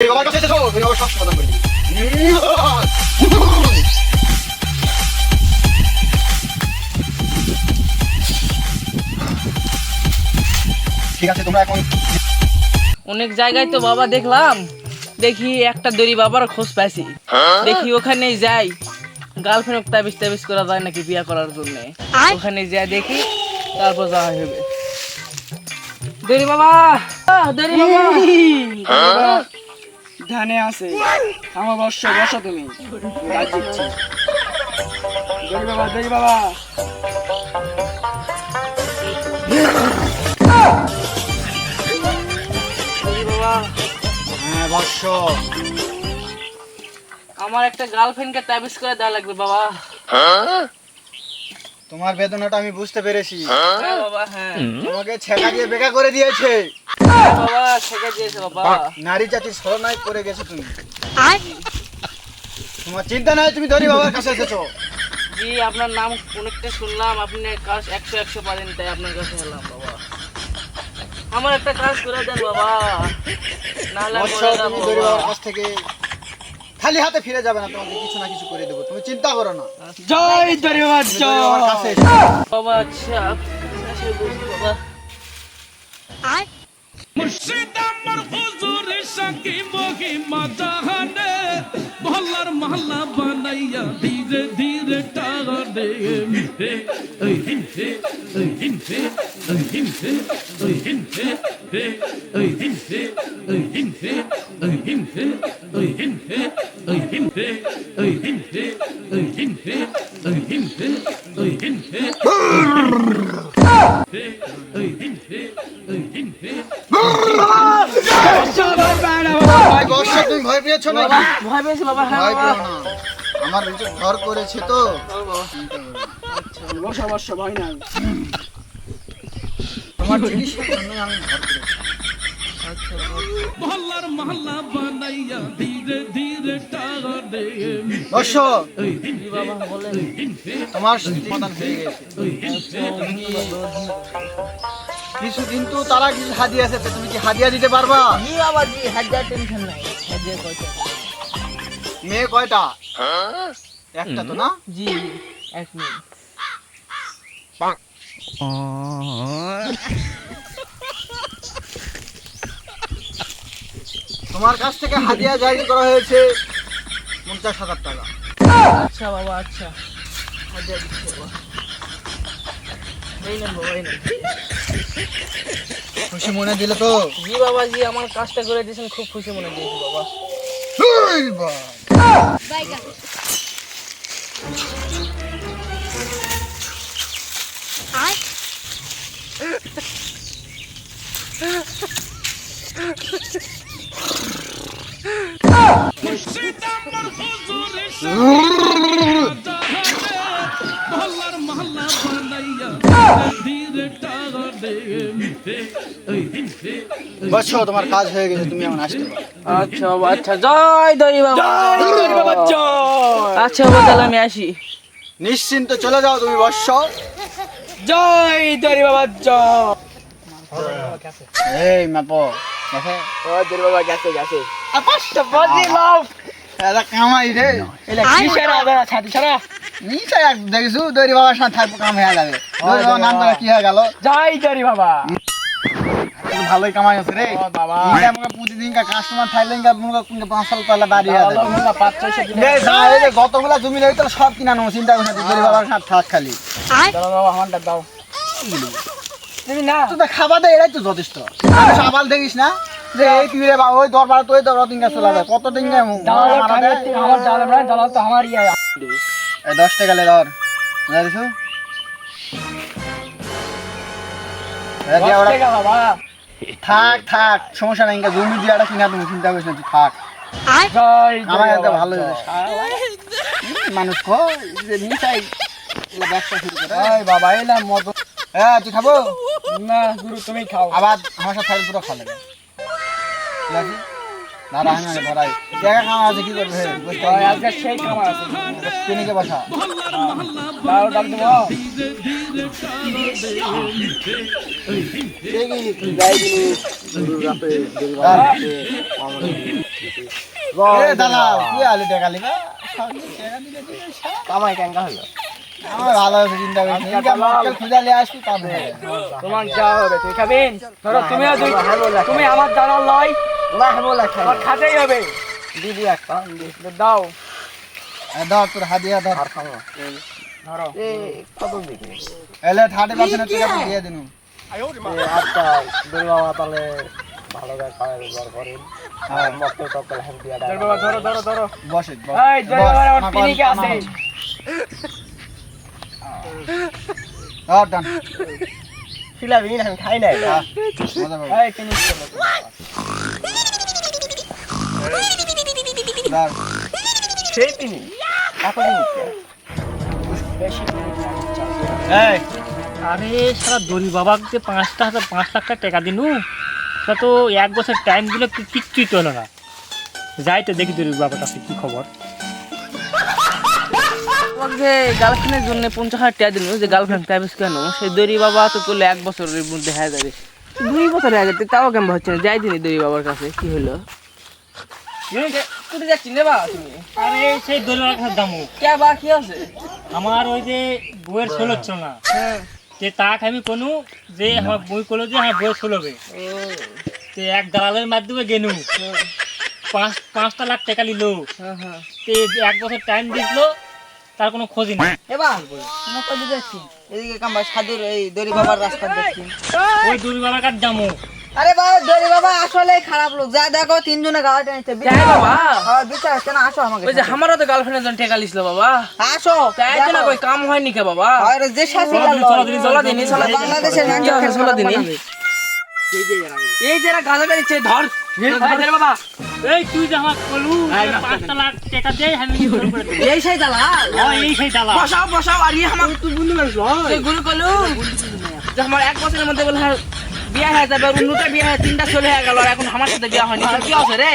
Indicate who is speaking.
Speaker 1: এই কাছে এসো তুমি বাবা সব সমাধান করে ঠিক আছে তোমরা এখন
Speaker 2: অনেক জায়গায় তো বাবা দেখলাম দেখি একটা দড়ি বাবার খোঁজ পাইছি। দেখি ওখানে যাই গার্লফ্রেন্ড তাবিজ তাবিজ করা যায় নাকি বিয়া করার জন্য? ওখানে যাই দেখি তারপর যাওয়া হবে। দড়ি বাবা! দড়ি বাবা!
Speaker 3: ধানে আছে। আমার বর্ষ বসো তুমি গাছ দিচ্ছি দড়ি বাবা। দড়ি বাবা।
Speaker 1: হ্যাঁ বর্ষ
Speaker 2: আমার একটা গার্লফ্রেন্ডকে তাবিজ করে দেওয়া লাগবে বাবা।
Speaker 1: তোমার বেদনাটা আমি বুঝতে পেরেছি।
Speaker 2: হ্যাঁ বাবা হ্যাঁ।
Speaker 1: তোমাকে ছেঁকা দিয়ে বেকা করে দিয়েছে।
Speaker 2: বাবা ছেড়ে দিয়েছে বাবা
Speaker 1: নারী জাতির ছলনায় পড়ে গেছো তুমি। তোমার চিন্তা নাই তুমি ধরি বাবার কাছে এসেছ।
Speaker 2: জি আপনার নাম অনেকটা শুনলাম আপনি কাজ একশো একশো পারেন তাই আপনার কাছে এলাম বাবা। আমার একটা কাজ করে দেন বাবা। নাহলে আমি মরে
Speaker 1: তুমি ধরি বাবার কাছ থেকে খালি হাতে ফিরে যাবে না তোমাকে কিছু না কিছু করে দেবো। তুমি চিন্তা করো না।
Speaker 3: জয় জয়।
Speaker 2: বাবা আচ্ছা। আচ্ছা, বাবা।
Speaker 4: মুর্শিদ আমার হুজুর সাকি মহিমা জাহানে ভোলার মহল্লা বানাইয়া ধীরে ধীরে টানে মিঠে ওই হিনতে ওই হিনতে ওই হিনতে ওই হিনতে রে ওই হিনতে ওই হিনতে ওই হিনতে ওই হিনতে ওই হিনতে ওই
Speaker 1: হিনতে
Speaker 2: বাবা ভয় পেয়েছি বাবা হ্যাঁ
Speaker 1: ভয়
Speaker 2: বাবা।
Speaker 1: পেও না। আমার নিচে ঘর করেছে তো।
Speaker 2: চল বাবা।
Speaker 3: বসো বসো ভয় নাই
Speaker 1: তোমার চিকিৎসার জন্য আমি ঘর করেছি।
Speaker 4: মহল্লার মহল্লা বানাইয়া ধীরে ধীরে টানে
Speaker 1: বর্ষ
Speaker 4: ওই হিন
Speaker 2: জি বাবা বলেন
Speaker 4: হিন হে
Speaker 1: তোমার সমাধান হয়ে গেছে।
Speaker 4: ওই হিন হে
Speaker 1: কিছু কিন্তু তারা কিছু হাদিয়া আছে তুমি কি হাদিয়া দিতে পারবা?
Speaker 2: হাজার টেনশন নাই।
Speaker 1: মেয়ে কয়টা? একটা তো না?
Speaker 2: জি এক মিনিট।
Speaker 1: তোমার কাছ থেকে হাদিয়া জারি করা হয়েছে পঞ্চাশ হাজার টাকা।
Speaker 2: আচ্ছা বাবা আচ্ছা। হাজার দিচ্ছি বাবা। এই নেন বাবা এই নেন
Speaker 1: খুশি মনে দিলে তো।
Speaker 2: জি বাবা জি আমার কাজটা করে দিয়েছেন খুব খুশি মনে দিয়েছি বাবা।
Speaker 1: বাবা।
Speaker 4: মহল্লা বানাইয়া ধীরে টাকা দে মিঠে ওই দিন হে
Speaker 1: বৎস তোমার কাজ হয়ে গেছে তুমি এখন আসতে
Speaker 2: আচ্ছা বাবা আচ্ছা জয় দরি বাবা
Speaker 3: বাবা
Speaker 2: আচ্ছা বাবা তাহলে আমি আসি।
Speaker 1: নিশ্চিন্ত চলে যাও তুমি বৎস
Speaker 3: জয় দড়ি বাবা জয়।
Speaker 1: এই মাপো দেখে।
Speaker 3: ও দড়ি বাবা গেছে গেছে। পাঁচটা বাজি লাভ
Speaker 1: এটা কামাই রে।
Speaker 3: এটা কিসের আদা ছাতি ছাড়া
Speaker 1: দেখিছু বাবার সাথে থাকব কাম হয়ে যাবে। দৈরি নাম কি হয়ে গেল?
Speaker 3: জয় দড়ি বাবা।
Speaker 1: ভালোই কামাই আছে রে।
Speaker 3: বাবা।
Speaker 1: প্রতিদিন কাস্টমার থাইল্যান্ড পাঁচ সাল পয়লা বাড়ি গতগুলা জমি লাগে তাহলে সব কিনানো চিন্তা করছে তোর বাবার হাত থাক খালি।
Speaker 3: বাবা আমারটা দাও।
Speaker 1: তো খাবার দেয় এরাই তো যথেষ্ট। সাবাল দেখিস না? যে এই পিড়ে বা ওই দরবার তো ওই দরবার দিন চলে কত দিন
Speaker 3: আমার দালাল তো
Speaker 1: আমারই দশ টাকা লে ধর। বুঝা দিছো
Speaker 3: বাবা।
Speaker 1: থাক থাক সমস্যা নাই ইনকা জমি দিয়াটা কিনা তুমি চিন্তা করিস না তুই থাক। আমার
Speaker 3: এত
Speaker 1: ভালো মানুষ কই? যে নিচাই ব্যবসা শুরু করে
Speaker 3: ওই বাবা এলাম মত
Speaker 1: হ্যাঁ তুই খাব?
Speaker 3: না গুরু তুমি খাও।
Speaker 1: আবার আমার সাথে থাকলে পুরো খালে। ঠিক আছে দাঁড়ায় হ্যাঁ, না হ্যাঁ, দাঁড়ায় জায়গা কামা আছে কি করবে?
Speaker 3: আজকে সেই কামা আছে।
Speaker 1: তিনিকে বসা?
Speaker 3: দাঁড়াও ডাক দেবো
Speaker 1: দাদা আলু
Speaker 3: কামাই
Speaker 1: ভালো আছে
Speaker 3: তুমি আমার দাঁড়াল লয়
Speaker 1: না বলে
Speaker 3: তোমার খাতেই হবে।
Speaker 1: দিদি একটা।
Speaker 3: দাও।
Speaker 1: ধর তোর হাদিয়া ধর।
Speaker 3: ধরো।
Speaker 1: কত দিবি এলে থার্টি পার্সেন্ট টাকা দিয়ে দিনু।
Speaker 5: আচ্ছা দুর্বাবা তাহলে ভালো করে খাওয়া ব্যবহার করেন আর মক্কেল টক্কেল হ্যান্ড দিয়া
Speaker 3: ধরো ধরো ধরো
Speaker 1: বসে
Speaker 3: এই জয় বাবার আমার পিনিকে আছে।
Speaker 1: ডান।
Speaker 5: আমি খাই নাই?
Speaker 1: হ্যাঁ,
Speaker 3: এই
Speaker 5: সেই তিনি
Speaker 1: এই
Speaker 6: আরে সারা দড়ি বাবাকে পাঁচটা হাজার পাঁচ লাখ টাকা টাকা দিনু। তা তো এক বছর টাইম দিলে কিচ্ছুই তো হলো না। যাই তো দেখি দড়ি বাবার কাছে কি খবর?
Speaker 2: যে গার্লফ্রেন্ডের জন্য পঞ্চাশ হাজার টাকা দিল যে গার্লফ্রেন্ড প্রাইভেস কেন? সেই দড়ি বাবা তো করলে এক বছরের মধ্যে হয়ে যাবে। দুই বছর হয়ে যাবে তাও কেমন হচ্ছে না? যাই দিনি দড়ি বাবার কাছে কি হলো? কোথায় যাচ্ছি রে তুমি?
Speaker 6: আরে সেই দড়ি বাবার দামু।
Speaker 2: কে বা কি আছে?
Speaker 6: আমার ওই যে বইয়ের ষোলো হচ্ছিল না
Speaker 2: হ্যাঁ।
Speaker 6: যে তাক আমি কোনো যে আমার বই করল যে আমার বই ষোলোবে তে এক দালালের মাধ্যমে গেনু। পাঁচ পাঁচটা লাখ টাকা নিল।
Speaker 2: হ্যাঁ হ্যাঁ।
Speaker 6: তে এক বছর টাইম দিছিল তার কোনো খোঁজ নেই।
Speaker 2: এবার আমার তো এদিকে কাম্বা সাধুর এই দড়ি বাবার রাস্তা দেখছি।
Speaker 6: ওই দড়ি বাবার কাছে দামু?
Speaker 7: আরে বাবা দড়ি বাবা আসলে খারাপ লোক। যা দেখো তিনজনে গাড়ি টানছে।
Speaker 2: যাই বাবা।
Speaker 7: হ্যাঁ বিচার হচ্ছে না আসো আমাকে
Speaker 2: ওই যে আমারও তো গার্লফ্রেন্ডের জন্য টাকা লিছিল বাবা।
Speaker 7: আসো
Speaker 2: তাই তো না কই কাম হয়নি কে বাবা?
Speaker 7: আর যে শাসি
Speaker 6: চলো দিনি,
Speaker 2: চলো দিনি চলো দিনি
Speaker 7: বাংলাদেশের
Speaker 2: কি
Speaker 7: নাম
Speaker 2: চলো দিনি এই যারা গাঁজাটা দিচ্ছে ধর। ধর। বাবা।
Speaker 6: এই তুই যে আমার কলু পাঁচটা লাখ টাকা দেয় আমি করে
Speaker 7: এই সেই দালা
Speaker 6: হ্যাঁ, এই সেই দালা
Speaker 2: বসাও বসাও আর ইয়ে আমার তুই বুঝতে পারছ তুই গুরু কলু। আমার এক বছরের মধ্যে বলে হ্যাঁ, বিয়া হয়ে যাবে অন্যটা বিয়া হয়ে তিনটা চলে হয়ে গেল, আর এখন আমার সাথে বিয়া হয়নি। কি আছে রে?